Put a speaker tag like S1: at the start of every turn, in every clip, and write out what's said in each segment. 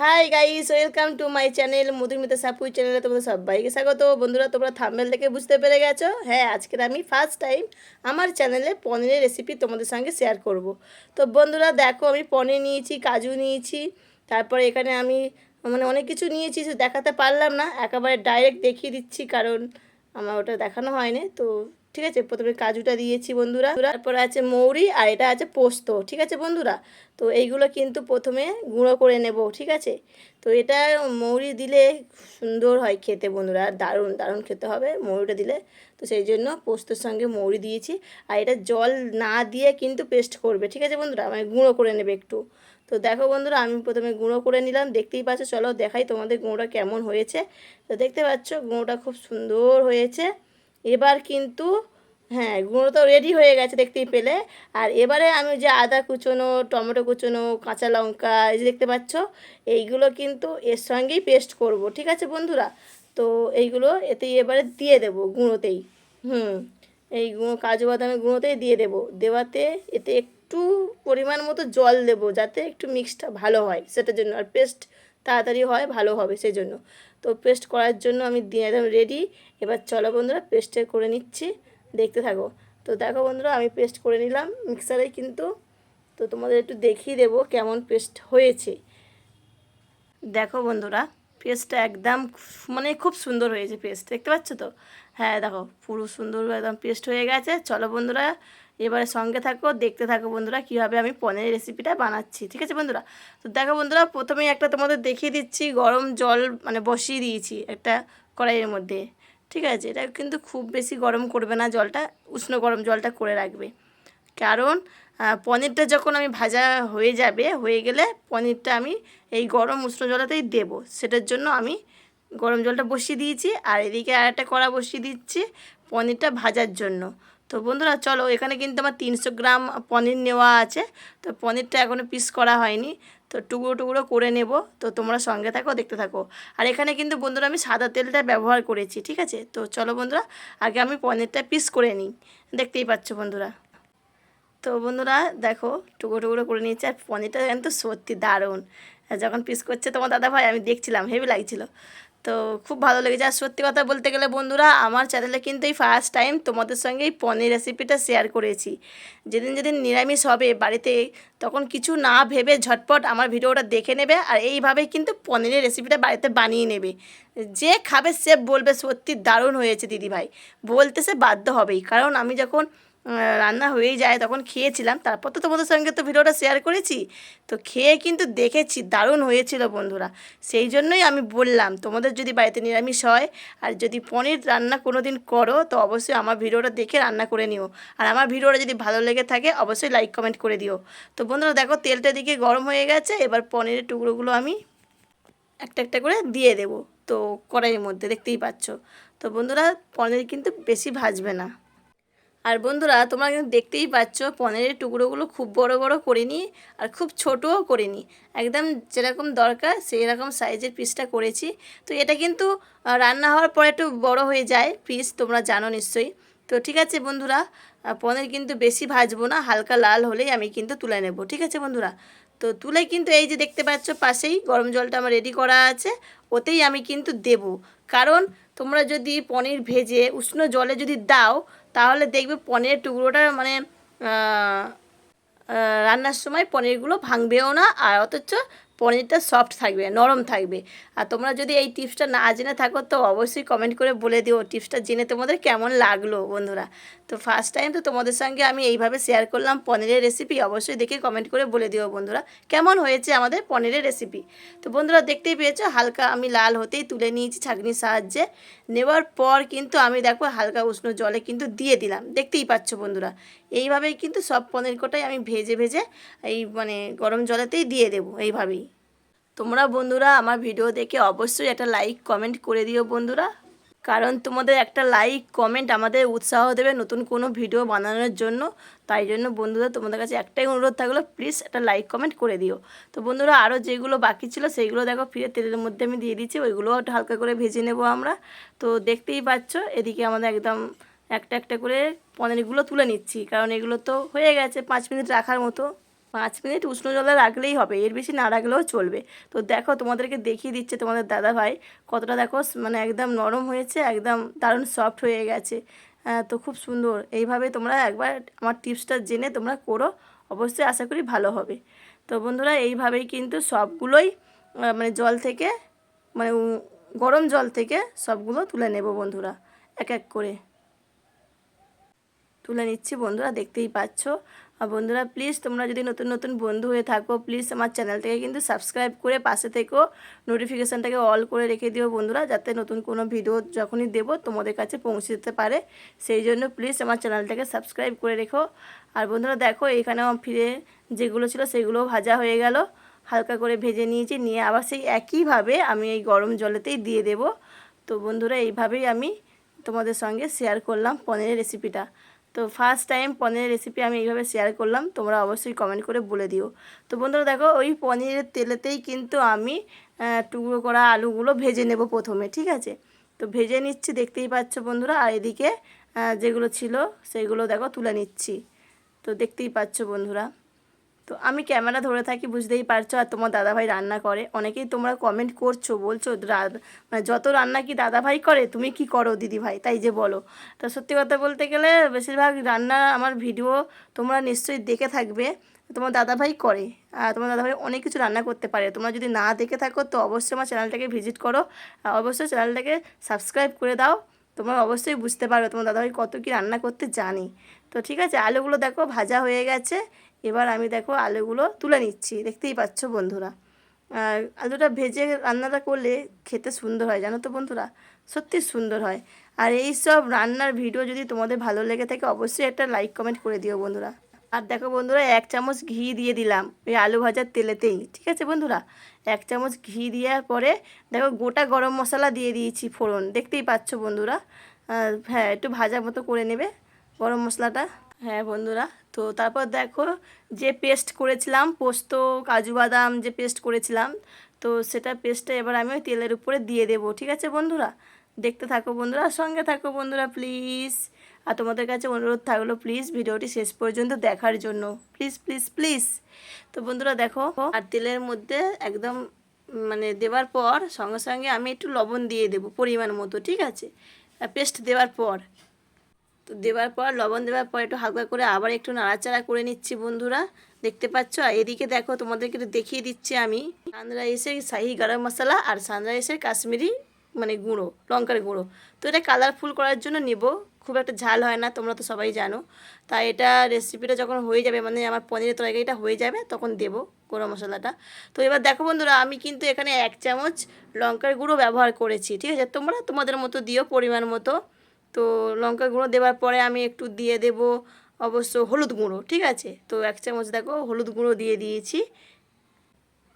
S1: Hi guys welcome to my channel Madhumita Sapui চ্যানেলে তোমাদের সবাইকে স্বাগত। বন্ধুরা, তোমরা থাম্বেল থেকে বুঝতে পেরে গেছো? হ্যাঁ আজকের আমি ফার্স্ট টাইম আমার চ্যানেলে পনিরের রেসিপি তোমাদের সঙ্গে শেয়ার করব। তো বন্ধুরা, দেখো, আমি পনির নিয়েছি, কাজু নিয়েছি, তারপরে এখানে আমি মানে অনেক কিছু নিয়েছি দেখাতে পারলাম না, একেবারে ডাইরেক্ট দেখিয়ে দিচ্ছি, কারণ আমার ওটা দেখানো হয়নি, তো ঠিক আছে? প্রথমে কাজুটা দিয়েছি বন্ধুরা। তারপরে আছে মৌরি আর এটা আছে পোস্ত, ঠিক আছে বন্ধুরা? তো এইগুলো কিন্তু প্রথমে গুঁড়ো করে নেব, ঠিক আছে? তো এটা মৌরি দিলে সুন্দর হয় খেতে বন্ধুরা দারুণ দারুণ খেতে হবে মৌরিটা দিলে। তো সেই জন্য পোস্তর সঙ্গে মৌরি দিয়েছি। আর এটা জল না দিয়ে কিন্তু পেস্ট করবে, ঠিক আছে বন্ধুরা? মানে গুঁড়ো করে নেবে একটু। তো দেখো বন্ধুরা, আমি প্রথমে গুঁড়ো করে নিলাম। দেখতেই পাচ্ছ, চলো দেখাই তোমাদের গুঁড়োটা কেমন হয়েছে। তো দেখতে পাচ্ছ, গুঁড়োটা খুব সুন্দর হয়েছে। এবার কিন্তু হ্যাঁ গুঁড়ো তো রেডি হয়ে গেছে দেখতেই পেলে। আর এবারে আমি যে আদা কুচোনো, টমেটো কুচোনো, কাঁচা লঙ্কা, এই যে দেখতে পাচ্ছ, এইগুলো কিন্তু এর সঙ্গেই পেস্ট করব, ঠিক আছে বন্ধুরা? তো এইগুলো এতেই এবারে দিয়ে দেবো গুঁড়োতেই। হুম, এই গুঁড়ো, কাজু বাদামের গুঁড়োতেই দিয়ে দেবো। দেওয়াতে এতে একটু পরিমাণ মতো জল দেবো, যাতে একটু মিক্সটা ভালো হয়, সেটার জন্য। আর পেস্ট তাড়াতাড়ি হয়, ভালো হবে সেই জন্য তো পেস্ট করার জন্য আমি দিয়ে একদম রেডি এবার চলো বন্ধুরা পেস্টে করে নিচ্ছি। দেখতে থাকো। তো দেখো বন্ধুরা, আমি পেস্ট করে নিলাম মিক্সারে কিন্তু। তো তোমাদের একটু দেখিয়ে দেবো কেমন পেস্ট হয়েছে। দেখো বন্ধুরা পেস্টটা একদম মানে খুব সুন্দর হয়েছে পেস্ট দেখতে পাচ্ছ তো? হ্যাঁ দেখো, পুরো সুন্দর একদম পেস্ট হয়ে গেছে। চলো বন্ধুরা এবারে সঙ্গে থাকো, দেখতে থাকো বন্ধুরা কীভাবে আমি পনিরের রেসিপিটা বানাচ্ছি, ঠিক আছে বন্ধুরা? তো দেখো বন্ধুরা, প্রথমেই একটা তোমাদের দেখিয়ে দিচ্ছি, গরম জল মানে বসিয়ে দিয়েছি একটা কড়াইয়ের মধ্যে, ঠিক আছে? এটা কিন্তু খুব বেশি গরম করবে না জলটা, উষ্ণ গরম জলটা করে রাখবে। কারণ পনিরটা যখন আমি ভাজা হয়ে যাবে, হয়ে গেলে পনিরটা আমি এই গরম উষ্ণ জলটাতেই দেব। সেটার জন্য আমি গরম জলটা বসিয়ে দিয়েছি, আর এদিকে আর একটা কড়া বসিয়ে দিচ্ছি পনিরটা ভাজার জন্য। তো বন্ধুরা চলো, এখানে কিন্তু আমার তিনশো গ্রাম পনির নেওয়া আছে। তো পনিরটা এখনও পিস করা হয়নি। তো টুকরো টুকরো করে নেব। তো তোমরা সঙ্গে থাকো, দেখতে থাকো। আর এখানে কিন্তু বন্ধুরা আমি সাদা তেলটা ব্যবহার করেছি, ঠিক আছে? তো চলো বন্ধুরা, আগে আমি পনিরটা পিস করে নিই। দেখতেই পাচ্ছ বন্ধুরা। তো বন্ধুরা, দেখো, টুকরো টুকরো করে নিয়েছি। আর পনিরটা কিন্তু সত্যি দারুণ। যখন পিস করছে তোমার দাদা ভাই আমি দেখছিলাম, হেভি লাগছিল। তো খুব ভালো লেগেছে। আর সত্যি কথা বলতে গেলে বন্ধুরা, আমার চ্যানেলে কিন্তু এই ফার্স্ট টাইম তোমাদের সঙ্গে এই পনির রেসিপিটা শেয়ার করেছি। যেদিন যেদিন নিরামিষ হবে বাড়িতে, তখন কিছু না ভেবে ঝটপট আমার ভিডিওটা দেখে নেবে আর এইভাবেই কিন্তু পনিরের রেসিপিটা বাড়িতে বানিয়ে নেবে। যে খাবে সে বলবে, সত্যি দারুণ হয়েছে দিদিভাই। বলতে সে বাধ্য হবেই। কারণ আমি যখন রান্না হয়েই যায়, তখন খেয়েছিলাম। তারপর তো তোমাদের সঙ্গে তো ভিডিওটা শেয়ার করেছি। তো খেয়ে কিন্তু দেখেছি, দারুণ হয়েছিল বন্ধুরা। সেই জন্যই আমি বললাম, তোমাদের যদি বাড়িতে নিরামিষ হয়, আর যদি পনির রান্না কোনো দিন করো, তো অবশ্যই আমার ভিডিওটা দেখে রান্না করে নিও। আর আমার ভিডিওটা যদি ভালো লেগে থাকে, অবশ্যই লাইক কমেন্ট করে দিও। তো বন্ধুরা, দেখো তেলটা দিকে গরম হয়ে গেছে, এবার পনিরের টুকরোগুলো আমি একটা একটা করে দিয়ে দেব। তো কড়াইয়ের মধ্যে, দেখতেই পাচ্ছ। তো বন্ধুরা, পনির কিন্তু বেশি ভাজবে না। আর বন্ধুরা, তোমরা কিন্তু দেখতেই পাচ্ছ, পনিরের টুকরোগুলো খুব বড় বড় করিনি আর খুব ছোটও করিনি। একদম যেরকম দরকার সেই রকম সাইজের পিসটা করেছি। তো এটা কিন্তু রান্না হওয়ার পরে একটু বড় হয়ে যায় পিস, তোমরা জানো নিশ্চয়ই। তো ঠিক আছে বন্ধুরা পনির কিন্তু বেশি ভাজবো না, হালকা লাল হলেই আমি কিন্তু তুলে নেব, ঠিক আছে বন্ধুরা? তো তুলে কিন্তু এই যে দেখতে পাচ্ছ পাশেই, গরম জলটা আমার রেডি করা আছে, ওতেই আমি কিন্তু দেব। কারণ তোমরা যদি পনির ভেজে উষ্ণ জলে যদি দাও তাহলে দেখবে পনিরের টুকরোটা মানে রান্নার সময় পনিরগুলো ভাঙবেও না আর অথচ পনিরটা সফট থাকবে, নরম থাকবে। আর তোমরা যদি এই টিপসটা না জেনে থাকো, তো অবশ্যই কমেন্ট করে বলে দিও টিপসটা জেনে তোমাদের কেমন লাগল, বন্ধুরা। তো ফার্স্ট টাইম তো তোমাদের সঙ্গে আমি এইভাবে শেয়ার করলাম পনিরের রেসিপি অবশ্যই দেখে কমেন্ট করে বলে দিও, বন্ধুরা। কেমন হয়েছে আমাদের পনিরের রেসিপি তো বন্ধুরা, দেখতেই পেয়েছ, হালকা আমি লাল হতেই তুলে নিয়েছি ছাঁকনির সাহায্যে। নেওয়ার পর কিন্তু আমি দেখো হালকা উষ্ণ জলে কিন্তু দিয়ে দিলাম। দেখতেই পাচ্ছ, বন্ধুরা, এইভাবেই কিন্তু সব পনির কোটাই আমি ভেজে ভেজে এই মানে গরম জলেতেই দিয়ে দেবো, এইভাবেই। তোমরা বন্ধুরা আমার ভিডিও দেখে অবশ্যই একটা লাইক কমেন্ট করে দিও বন্ধুরা। কারণ তোমাদের একটা লাইক কমেন্ট আমাদের উৎসাহ দেবে নতুন কোনো ভিডিও বানানোর জন্য। তাই জন্য বন্ধুরা তোমাদের কাছে একটাই অনুরোধ থাকল প্লিজ একটা লাইক কমেন্ট করে দিও। তো বন্ধুরা আরও যেগুলো বাকি ছিল সেইগুলো দেখো ফিরে তেলের মধ্যে আমি দিয়ে দিচ্ছি, ওইগুলোও একটু হালকা করে ভেজে নেব আমরা। তো দেখতেই পাচ্ছ, এদিকে আমাদের একদম একটা একটা করে পনিরগুলো তুলে নিচ্ছি, কারণ এগুলো তো হয়ে গেছে পাঁচ মিনিট রাখার মতো। পাঁচ মিনিট উষ্ণ জলে রাখলেই হবে এর বেশি না রাখলেও চলবে। তো দেখো তোমাদেরকে দেখিয়ে দিচ্ছে তোমাদের দাদা ভাই কতটা দেখো মানে একদম নরম হয়েছে একদম দারুণ সফট হয়ে গেছে। আহ, তো খুব সুন্দর। এইভাবে তোমরা একবার আমার টিপসটা জেনে তোমরা করো অবশ্যই আশা করি ভালো হবে। তো বন্ধুরা এইভাবেই কিন্তু সবগুলোই মানে জল থেকে মানে গরম জল থেকে সবগুলো তুলে নেব বন্ধুরা এক এক করে। তুলে নিচ্ছি বন্ধুরা দেখতেই পাচ্ছ। আর বন্ধুরা প্লিজ তোমরা যদি নতুন নতুন বন্ধু হয়ে থাকো প্লিজ আমার চ্যানেলটাকে কিন্তু সাবস্ক্রাইব করে পাশে থেকেও নোটিফিকেশানটাকে অল করে রেখে দিও বন্ধুরা, যাতে নতুন কোনো ভিডিও যখনই দেবো তোমাদের কাছে পৌঁছে যেতে পারে। সেই জন্য প্লিজ আমার চ্যানেলটাকে সাবস্ক্রাইব করে রেখো। আর বন্ধুরা, দেখো এখানেও ফিরে যেগুলো ছিল সেগুলো ভাজা হয়ে গেল। হালকা করে ভেজে নিয়েছি, নিয়ে আবার সেই একইভাবে আমি এই গরম জলেতেই দিয়ে দেব। তো বন্ধুরা, এইভাবেই আমি তোমাদের সঙ্গে শেয়ার করলাম পনিরের রেসিপিটা তো ফার্স্ট টাইম পনিরের রেসিপি আমি এইভাবে শেয়ার করলাম, তোমরা অবশ্যই কমেন্ট করে বলে দিও। তো বন্ধুরা দেখো, ওই পনিরের তেলেতেই কিন্তু আমি টুকরো করা আলুগুলো ভেজে নেব প্রথমে, ঠিক আছে? তো ভেজে নিচ্ছি, দেখতেই পাচ্ছ বন্ধুরা, আর এদিকে যেগুলো ছিল, সেগুলো দেখো তুলে নিচ্ছি। তো দেখতেই পাচ্ছ বন্ধুরা। তো আমি ক্যামেরা ধরে থাকি, বুঝতেই পারছ, আর তোমার দাদাভাই রান্না করে। অনেকেই তোমরা কমেন্ট করছ, বলছো মানে যত রান্না কি দাদাভাই করে, তুমি কি করো দিদি ভাই তাই যে বলো। তো সত্যি কথা বলতে গেলে বেশিরভাগ রান্না আমার ভিডিও তোমরা নিশ্চয়ই দেখে থাকবে, তোমার দাদাভাই করে। আর তোমার দাদাভাই অনেক কিছু রান্না করতে পারে। তোমরা যদি না দেখে থাকো, তো অবশ্যই আমার চ্যানেলটাকে ভিজিট করো। অবশ্যই চ্যানেলটাকে সাবস্ক্রাইব করে দাও। তোমরা অবশ্যই বুঝতে পারবে তোমার দাদাভাই কত কি রান্না করতে জানি। তো ঠিক আছে, আলুগুলো দেখো, ভাজা হয়ে গেছে। এবার আমি দেখো আলুগুলো তুলে নিচ্ছি, দেখতেই পাচ্ছ বন্ধুরা। আর আলুটা ভেজে রান্নাটা করলে খেতে সুন্দর হয়, জানো তো বন্ধুরা? সত্যি সুন্দর হয়। আর এই সব রান্নার ভিডিও যদি তোমাদের ভালো লেগে থাকে, অবশ্যই একটা লাইক, কমেন্ট করে দিও বন্ধুরা। আর দেখো বন্ধুরা, এক চামচ ঘি দিয়ে দিলাম ওই আলু ভাজার তেলেতেই, ঠিক আছে বন্ধুরা? এক চামচ ঘি দেওয়ার পরে দেখো গোটা গরম মশলা দিয়ে দিয়েছি ফোড়ন, দেখতেই পাচ্ছ বন্ধুরা? হ্যাঁ একটু ভাজা মতো করে নেবে গরম মশলাটা। হ্যাঁ বন্ধুরা। তো তারপর দেখো যে পেস্ট করেছিলাম, পোস্ত, কাজু বাদাম যে পেস্ট করেছিলাম, তো সেটা পেস্টটা এবার আমি ওই তেলের উপরে দিয়ে দেবো, ঠিক আছে বন্ধুরা? দেখতে থাকো বন্ধুরা সঙ্গে থাকো বন্ধুরা প্লিজ আর তোমাদের কাছে অনুরোধ থাকল প্লিজ ভিডিওটি শেষ পর্যন্ত দেখার জন্য। প্লিজ প্লিজ প্লিজ তো বন্ধুরা দেখো, আর তেলের মধ্যে একদম মানে দেওয়ার পর সঙ্গে সঙ্গে আমি একটু লবণ দিয়ে দেবো পরিমাণ মতো, ঠিক আছে? পেস্ট দেওয়ার পর। তো দেওয়ার পর, লবণ দেওয়ার পর একটু হালকা করে আবার একটু নাড়াচাড়া করে নিচ্ছি বন্ধুরা। দেখতে পাচ্ছ? আর এদিকে দেখো, তোমাদেরকে একটু দেখিয়ে দিচ্ছি আমি। সানরাইসের শাহি গরম মশলা আর সানরাইসের কাশ্মীরি মানে গুঁড়ো, লঙ্কার গুঁড়ো। তো এটা কালারফুল করার জন্য নিব। খুব একটা ঝাল হয় না, তোমরা তো সবাই জানো। তাই এটা রেসিপিটা যখন হয়ে যাবে মানে আমার পনিরের তরকারিটা হয়ে যাবে, তখন দেবো গরম মশলাটা। তো এবার দেখো বন্ধুরা, আমি কিন্তু এখানে এক চামচ লঙ্কার গুঁড়ো ব্যবহার করেছি, ঠিক আছে? তোমরা তোমাদের মতো দিও পরিমাণ মতো। তো লঙ্কা গুঁড়ো দেওয়ার পরে আমি একটু দিয়ে দেব অবশ্য হলুদ গুঁড়ো, ঠিক আছে? তো এক চামচ দেখো হলুদ গুঁড়ো দিয়ে দিয়েছি।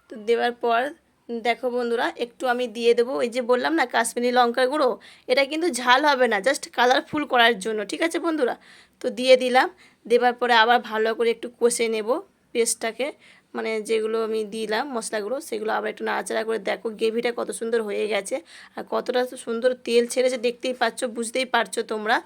S1: তো দেওয়ার পর দেখো বন্ধুরা, একটু আমি দিয়ে দেবো ওই যে বললাম না কাশ্মীরি লঙ্কার গুঁড়ো, এটা কিন্তু ঝাল হবে না জাস্ট কালারফুল করার জন্য, ঠিক আছে বন্ধুরা? তো দিয়ে দিলাম দেওয়ার পরে আবার ভালো করে একটু কষে নেব পেস্টটাকে। মানে যেগুলো আমি দিলাম মশলাগুলো, সেগুলো আবার একটু নাড়াচাড়া করে দেখো গ্রেভিটা কত সুন্দর হয়ে গেছে আর কতটা সুন্দর তেল ছেড়েছে, দেখতেই পাচ্ছ, বুঝতেই পারছ তোমরা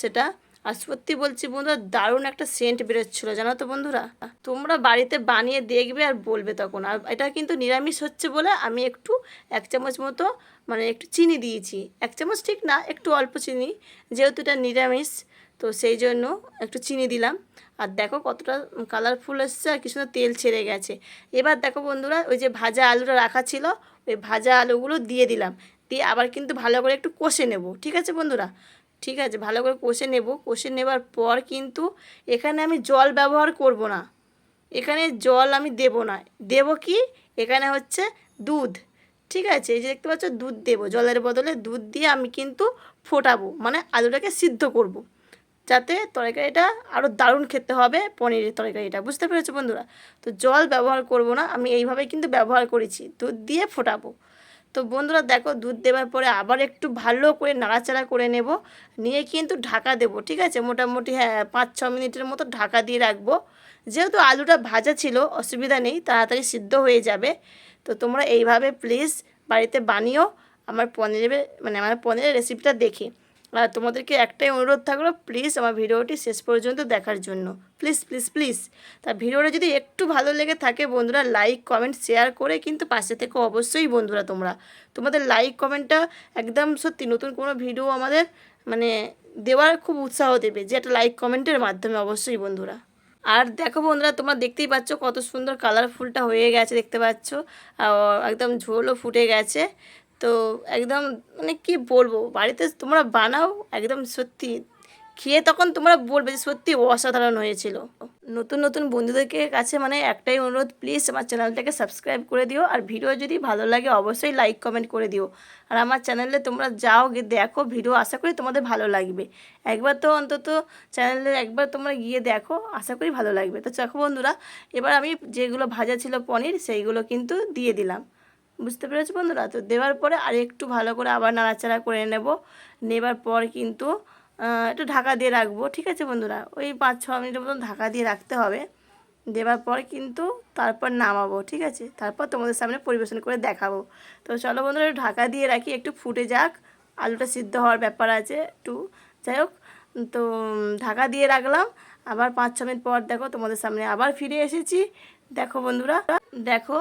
S1: সেটা। আর সত্যি বলছি বন্ধুরা, দারুণ একটা সেন্ট বেরোচ্ছিলো, জানো তো বন্ধুরা? তোমরা বাড়িতে বানিয়ে দেখবে আর বলবে তখন। আর এটা কিন্তু নিরামিষ হচ্ছে বলে আমি একটু এক চামচ মতো মানে একটু চিনি দিয়েছি। এক চামচ ঠিক না, একটু অল্প চিনি, যেহেতু এটা নিরামিষ, তো সেই জন্য একটু চিনি দিলাম। আর দেখো কতটা কালারফুল এসছে আর কি সুন্দর তেল ছেড়ে গেছে। এবার দেখো বন্ধুরা, ওই যে ভাজা আলুটা রাখা ছিল, ওই ভাজা আলুগুলো দিয়ে দিলাম। দিয়ে আবার কিন্তু ভালো করে একটু কষে নেব, ঠিক আছে বন্ধুরা? ঠিক আছে, ভালো করে কষে নেব। কষে নেবার পর কিন্তু এখানে আমি জল ব্যবহার করব না। এখানে জল আমি দেব না। দেব কি? এখানে হচ্ছে দুধ। ঠিক আছে, এই যে দেখতে পাচ্ছ, দুধ দেবো। জলের বদলে দুধ দিয়ে আমি কিন্তু ফোটাবো মানে আলুটাকে সিদ্ধ করব। যাতে তরকারিটা আরও দারুণ খেতে হবে পনিরের তরকারিটা। বুঝতে পেরেছ বন্ধুরা? তো জল ব্যবহার করব না, আমি এইভাবে কিন্তু ব্যবহার করেছি। দুধ দিয়ে ফোটাবো। তো বন্ধুরা দেখো, দুধ দেওয়ার পরে আবার একটু ভালো করে নাড়াচাড়া করে নেব। নিয়ে কিন্তু ঢাকা দেবো, ঠিক আছে? মোটামুটি হ্যাঁ পাঁচ, ছ মিনিটের মতো ঢাকা দিয়ে রাখব। যেহেতু আলুটা ভাজা ছিল, অসুবিধা নেই, তাড়াতাড়ি সিদ্ধ হয়ে যাবে। তো তোমরা এইভাবে প্লিজ বাড়িতে বানিও, আমার পনিরের মানে আমার পনিরের রেসিপিটা দেখে। আর তোমাদেরকে একটাই অনুরোধ থাকল প্লিজ আমার ভিডিওটি শেষ পর্যন্ত দেখার জন্য। প্লিজ প্লিজ প্লিজ তা ভিডিওটা যদি একটু ভালো লেগে থাকে বন্ধুরা লাইক কমেন্ট শেয়ার করে কিন্তু পাশে থেকে অবশ্যই বন্ধুরা তোমরা। তোমাদের লাইক কমেন্টটা একদম সত্যি নতুন কোনো ভিডিও আমাদের মানে দেওয়ার খুব উৎসাহ দেবে, যে একটা লাইক কমেন্টের মাধ্যমে অবশ্যই বন্ধুরা। আর দেখো বন্ধুরা, তোমরা দেখতেই পাচ্ছ কত সুন্দর কালারফুলটা হয়ে গেছে, দেখতে পাচ্ছ। একদম ঝোলও ফুটে গেছে। তো একদম মানে কি বলব? বাড়িতে তোমরা বানাও, একদম সত্যি। খেয়ে তখন তোমরা বলবে যে সত্যি অসাধারণ হয়েছিল। নতুন নতুন বন্ধুদেরকে কাছে মানে একটাই অনুরোধ প্লিজ আমার চ্যানেলটাকে সাবস্ক্রাইব করে দিও। আর ভিডিও যদি ভালো লাগে অবশ্যই লাইক কমেন্ট করে দিও। আর আমার চ্যানেলে তোমরা যাও, গিয়ে দেখো ভিডিও। আশা করি তোমাদের ভালো লাগবে। একবার তো অন্তত চ্যানেলে একবার তোমরা গিয়ে দেখো, আশা করি ভালো লাগবে। তো দেখো বন্ধুরা, এবার আমি যেগুলো ভাজা ছিল পনির, সেইগুলো কিন্তু দিয়ে দিলাম। বুঝতে পেরেছ বন্ধুরা? তো দেওয়ার পরে আর একটু ভালো করে আবার নাড়াচাড়া করে নেব। নেবার পর কিন্তু একটু ঢাকা দিয়ে রাখব, ঠিক আছে বন্ধুরা? ওই পাঁচ ছ মিনিটের মতন ঢাকা দিয়ে রাখতে হবে। দেওয়ার পর কিন্তু তারপর নামাবো, ঠিক আছে? তারপর তোমাদের সামনে পরিবেশন করে দেখাবো। তো চলো বন্ধুরা, একটু ঢাকা দিয়ে রাখি, একটু ফুটে যাক। আলুটা সিদ্ধ হওয়ার ব্যাপার আছে একটু। যাই হোক, তো, ঢাকা দিয়ে রাখলাম। আবার পাঁচ ছ মিনিট পর দেখো তোমাদের সামনে আবার ফিরে এসেছি। দেখো বন্ধুরা, দেখো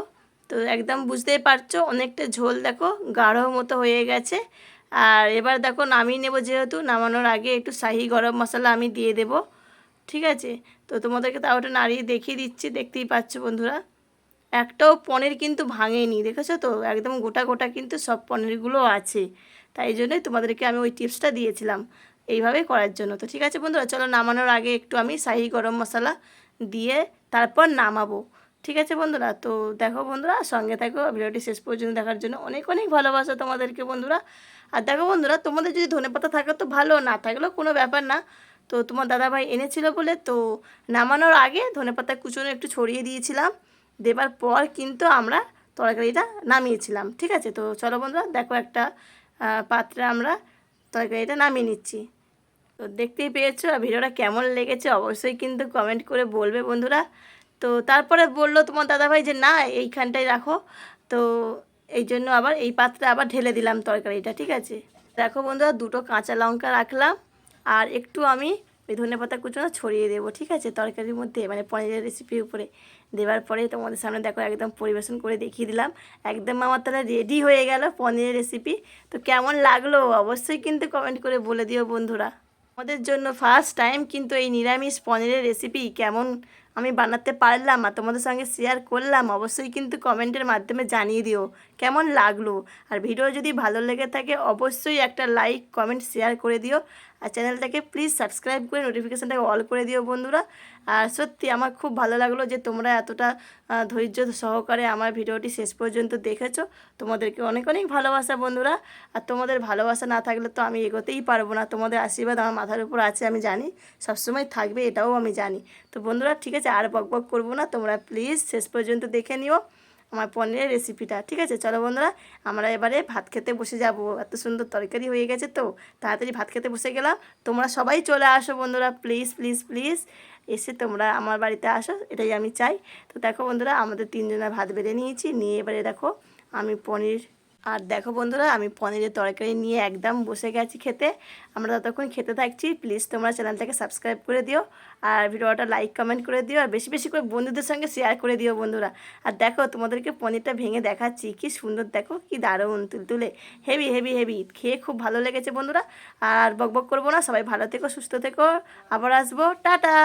S1: তো একদম বুঝতেই পারছ, অনেকটা ঝোল দেখো গাঢ় মতো হয়ে গেছে। আর এবার দেখো নামিয়ে নেব যেহেতু, নামানোর আগে একটু শাহি গরম মশলা আমি দিয়ে দেবো, ঠিক আছে? তো তোমাদেরকে তাও ওটা নাড়িয়ে দেখিয়ে দিচ্ছি, দেখতেই পাচ্ছ বন্ধুরা। একটাও পনির কিন্তু ভাঙেনি, দেখেছ তো? একদম গোটা গোটা কিন্তু সব পনিরগুলো আছে। তাই জন্যই তোমাদেরকে আমি ওই টিপসটা দিয়েছিলাম এইভাবেই করার জন্য। তো ঠিক আছে বন্ধুরা, চলো নামানোর আগে একটু আমি শাহি গরম মশলা দিয়ে তারপর নামাবো। ঠিক আছে বন্ধুরা, তো দেখো বন্ধুরা, সঙ্গে থাকো। ভিডিওটি শেষ পর্যন্ত দেখার জন্য অনেক অনেক ভালোবাসা তোমাদেরকে বন্ধুরা। আর দেখো বন্ধুরা, তোমাদের যদি ধনেপাতা থাকে তো ভালো, না থাকলেও কোনো ব্যাপার না। তো তোমার দাদাভাই এনেছিল বলে, তো নামানোর আগে ধনেপাতা কুচনো একটু ছড়িয়ে দিয়েছিলাম। দেবার পর কিন্তু আমরা তরকারিটা নামিয়েছিলাম, ঠিক আছে? তো চলো বন্ধুরা, দেখো একটা পাত্রে আমরা তরকারিটা নামিয়ে নিচ্ছি। তো দেখতেই পেয়েছ, আর ভিডিওটা কেমন লেগেছে অবশ্যই কিন্তু কমেন্ট করে বলবে বন্ধুরা। তো তারপরে বলল তোমার দাদাভাই যে, না, এইখানটায় রাখো। তো এই জন্য আবার এই পাত্রে আবার ঢেলে দিলাম তরকারিটা, ঠিক আছে? দেখো বন্ধুরা, দুটো কাঁচা লঙ্কা রাখলাম আর একটু আমি ওই ধনে পাতা কুচনো ছড়িয়ে দেবো, ঠিক আছে? তরকারির মধ্যে মানে পনিরের রেসিপির উপরে। দেওয়ার পরে তোমাদের সামনে দেখো একদম পরিবেশন করে দেখিয়ে দিলাম। একদম আমার তাহলে রেডি হয়ে গেল পনিরের রেসিপি তো কেমন লাগল অবশ্যই কিন্তু কমেন্ট করে বলে দিও বন্ধুরা। আমাদের জন্য ফার্স্ট টাইম কিন্তু এই নিরামিষ পনিরের রেসিপি কেমন আমি বানাতে পারলাম আর তোমাদের সঙ্গে শেয়ার করলাম, অবশ্যই কিন্তু কমেন্টের মাধ্যমে জানিয়ে দিও। কেমন লাগল? আর ভিডিও যদি ভালো লেগে থাকে, অবশ্যই একটা লাইক কমেন্ট শেয়ার করে দিও। আর চ্যানেলটাকে প্লিজ সাবস্ক্রাইব করে নোটিফিকেশানটাকে অল করে দিও বন্ধুরা। আর সত্যি আমার খুব ভালো লাগল যে তোমরা এতটা ধৈর্য সহকারে আমার ভিডিওটি শেষ পর্যন্ত দেখেছ। তোমাদেরকে অনেক অনেক ভালোবাসা বন্ধুরা। আর তোমাদের ভালোবাসা না থাকলে তো আমি এগোতেই পারব না। তোমাদের আশীর্বাদ আমার মাথার উপর আছে, আমি জানি। সবসময় থাকবে, এটাও আমি জানি। তো বন্ধুরা, ঠিক আছে, আর বক বক করব না। তোমরা প্লিজ শেষ পর্যন্ত দেখে নিও। আমার পনিরের রেসিপিটা ঠিক আছে, চলো বন্ধুরা, আমরা এবারে ভাত খেতে বসে যাব। এত সুন্দর তরকারি হয়ে গেছে তো, তাড়াতাড়ি ভাত খেতে বসে গেলাম। তোমরা সবাই চলে আসো বন্ধুরা প্লিজ প্লিজ প্লিজ এসে তোমরা আমার বাড়িতে আসো, এটাই আমি চাই। তো দেখো বন্ধুরা, আমাদের তিনজনের ভাত বেড়ে নিয়েছি। নিয়ে এবারে দেখো, আমি পনির আর দেখো বন্ধুরা, আমি পনিরের তরকারি নিয়ে একদম বসে গেছি খেতে। আমরা ততক্ষণ খেতে থাকছি। প্লিজ তোমরা চ্যানেলটাকে সাবস্ক্রাইব করে দিও আর ভিডিওটা লাইক কমেন্ট করে দিও। আর বেশি বেশি করে বন্ধুদের সঙ্গে শেয়ার করে দিও বন্ধুরা। আর দেখো, তোমাদেরকে পনিরটা ভেঙে দেখাচ্ছি। কি সুন্দর, দেখো কি দারুণ তুলতুলে। হেভি হেভি হেভি খেয়ে খুব ভালো লেগেছে বন্ধুরা। আর বক বক করব না। সবাই ভালো থেকো, সুস্থ থেকো। আবার আসব। টাটা!